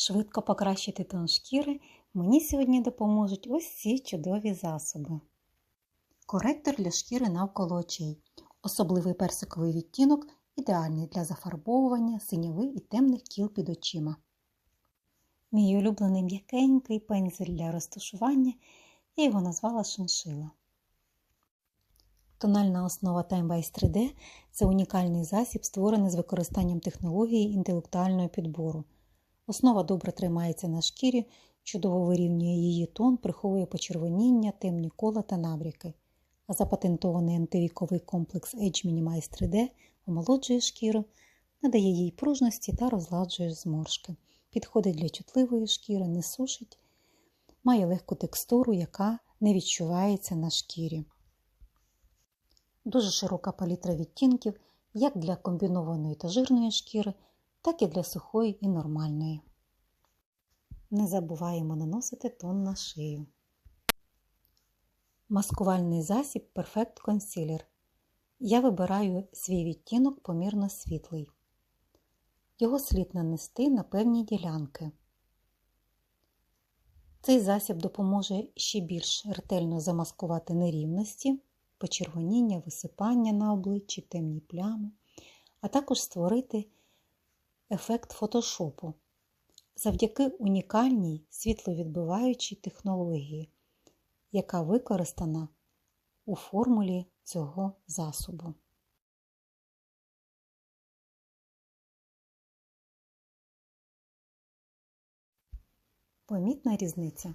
швидко покращити тон шкіри, мені сьогодні допоможуть ось ці чудові засоби. Коректор для шкіри навколо очей. Особливий персиковий відтінок ідеальний для зафарбовування синьови і темних кіл під очима. Мій улюблений м'якенький пензель для розташування, я його назвала шиншила. Тональна основа Time Base 3D це унікальний засіб, створений з використанням технології інтелектуального підбору. Основа добре тримається на шкірі, чудово вирівнює її тон, приховує почервоніння, темні кола та набряки. А запатентований антивіковий комплекс Edge Minimize 3D омолоджує шкіру, надає їй пружності та розладжує зморшки. Підходить для чутливої шкіри, не сушить, має легку текстуру, яка не відчувається на шкірі. Дуже широка палітра відтінків як для комбінованої та жирної шкіри, так і для сухої і нормальної. Не забуваємо наносити тон на шию. Маскувальний засіб Perfect Concealer. Я вибираю свій відтінок помірно світлий. Його слід нанести на певні ділянки. Цей засіб допоможе ще більш ретельно замаскувати нерівності, почервоніння, висипання на обличчі, темні плями, а також створити ефект фотошопу завдяки унікальній світловідбиваючій технології, яка використана у формулі цього засобу. Помітна різниця.